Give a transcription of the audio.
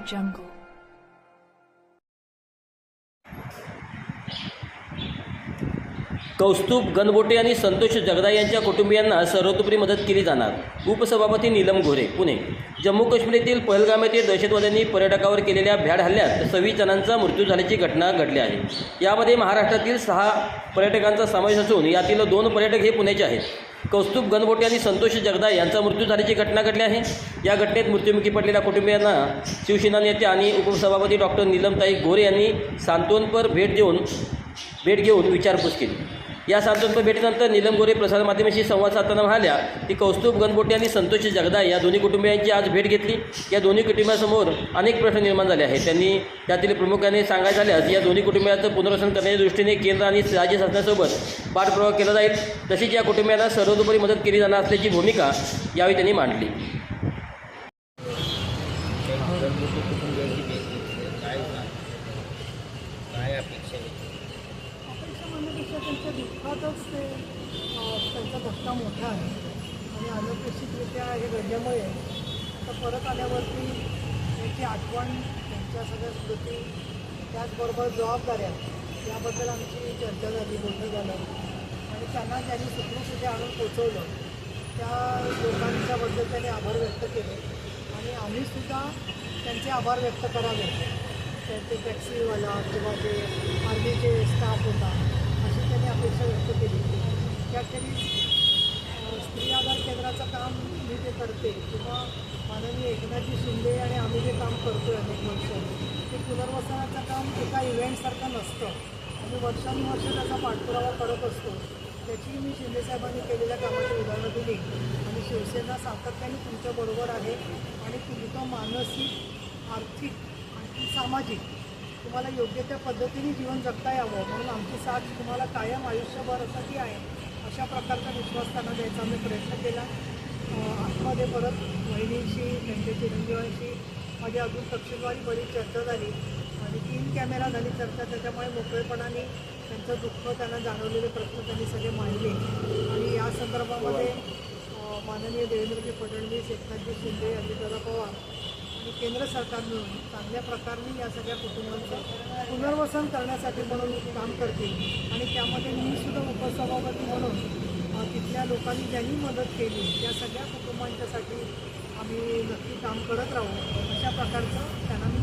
jungle. Kaustubh Ganbote आणि संतोष जगदाई यांच्या कुटुंबियांना सर्वतोपरी मदत केली जाणार. उपसभापती नीलम गोरे पुणे. जम्मू काश्मीरातील पहलगाम येथे दहशतवाद्यांनी पर्यटकावर केलेल्या भ्याड हल्ल्यात सव्वीस जणांचा मृत्यू झाल्याची घटना घडली आहे. यामध्ये महाराष्ट्रातील सहा पर्यटकांचा समावेश असून यातील दोन पर्यटक हे पुण्याचे आहेत. कौस्तुभ गणबोटे आणि संतोष जगदाई यांचा मृत्यू झाल्याची घटना घडली आहे. या घटनेत मृत्युमुखी पडलेल्या कुटुंबियांना शिवसेना नेते आणि उपसभापती डॉक्टर नीलमताई गोरे यांनी सांत्वनपर भेट देऊन भेट घेऊन विचारपूस केली. या सांत्वनपर भेटीनंतर नीलम गोरे प्रसारमाध्यमांशी संवाद साधताना म्हणाल्या की कौस्तुभ गणपोटे आणि संतोष जगदा या दोन्ही कुटुंबियांची आज भेट घेतली. या दोन्ही कुटुंबासमोर अनेक प्रश्न निर्माण झाले आहेत. त्यांनी त्यातील प्रमुखाने सांगायचं झाल्यास या दोन्ही कुटुंबियांचं पुनर्वसन करण्याच्या दृष्टीने केंद्र आणि राज्य शासनासोबत पाठपुरावा केला जाईल. तसेच या कुटुंबियांना सर्वतोपरी मदत केली जाणार असल्याची भूमिका यावेळी त्यांनी मांडली. त्यांच्या ते. त्यांचा धक्का मोठा आहे. आणि अनपेक्षितरित्या हे घडल्यामुळे आता परत आल्यावरती त्यांची आठवण त्यांच्या सगळ्या स्मृती त्याचबरोबर जबाबदाऱ्या याबद्दल आमची चर्चा झाली बोलणं झालं. आणि त्यांना ज्यांनी सुखरूप इथे आणून पोचवलं त्या लोकांच्याबद्दल त्यांनी आभार व्यक्त केले. आणि आम्हीसुद्धा त्यांचे आभार व्यक्त करावे. त्यांचे टॅक्सीवाला किंवा जे आर्मीचे स्टाफ होता अशी त्यांनी अपेक्षा व्यक्त केली अखेरीस स्त्री आधार केंद्राचं काम मी ते करते किंवा माननीय एकनाथजी शिंदे आणि आम्ही जे काम करतो आहे अनेक वर्ष ते पुनर्वसनाचं काम एका इव्हेंटसारखं नसतं. आम्ही वर्षानुवर्ष त्याचा पाठपुरावा करत असतो. त्याची मी शिंदेसाहेबांनी केलेल्या कामाची उदाहरणं दिली. आणि शिवसेना सातत्याने तुमच्याबरोबर आहे आणि तुमचं मानसिक आर्थिक आणि सामाजिक तुम्हाला योग्य त्या पद्धतीने जीवन जगता यावं म्हणून आमची साथ तुम्हाला कायम आयुष्यभर असाही आहे. अशा प्रकारचा विश्वास त्यांना द्यायचा आम्ही प्रयत्न केला. आतमध्ये परत वहिनींशी त्यांच्या चिरंजीवांशी माझी अजून तपशीलवारी बरीच चर्चा झाली. आणि तीन कॅमेरा झाली चर्चा त्याच्यामुळे मोकळेपणाने त्यांचं दुःख त्यांना जाणवलेले प्रश्न त्यांनी सगळे मांडले. आणि या संदर्भामध्ये माननीय देवेंद्रजी फडणवीस एकनाथजी शिंदे अजितदादा पवार आणि केंद्र सरकार मिळून चांगल्या प्रकारे या सगळ्या कुटुंबांचं पुनर्वसन करण्यासाठी म्हणून काम करते आणि त्यामध्ये मी सुद्धा उपसभापती लोकांनी ज्यांनी मदत केली त्या सगळ्या कुटुंबांच्यासाठी आम्ही नक्की काम करत राहू. अशा प्रकारचं त्यांना